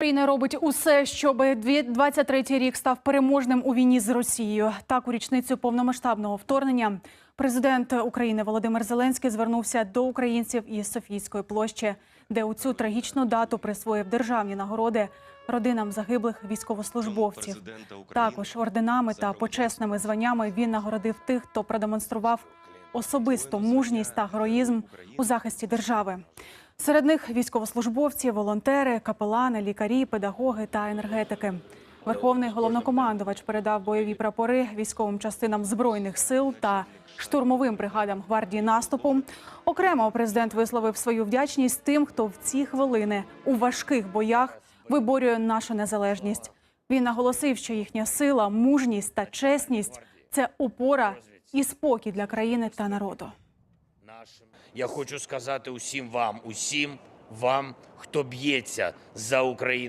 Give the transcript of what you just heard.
Україна робить усе, щоб 23-й рік став переможним у війні з Росією. Так, у річницю повномасштабного вторгнення президент України Володимир Зеленський звернувся до українців із Софійської площі, де у цю трагічну дату присвоїв державні нагороди родинам загиблих військовослужбовців. Також орденами та почесними званнями він нагородив тих, хто продемонстрував особисту мужність та героїзм у захисті держави. Серед них військовослужбовці, волонтери, капелани, лікарі, педагоги та енергетики. Верховний головнокомандувач передав бойові прапори військовим частинам збройних сил та штурмовим бригадам гвардії наступу. Окремо президент висловив свою вдячність тим, хто в ці хвилини у важких боях виборює нашу незалежність. Він наголосив, що їхня сила, мужність та чесність це опора і спокій для країни та народу. Нашим. Я хочу сказати усім вам, усім вам, хто б'ється за Україну.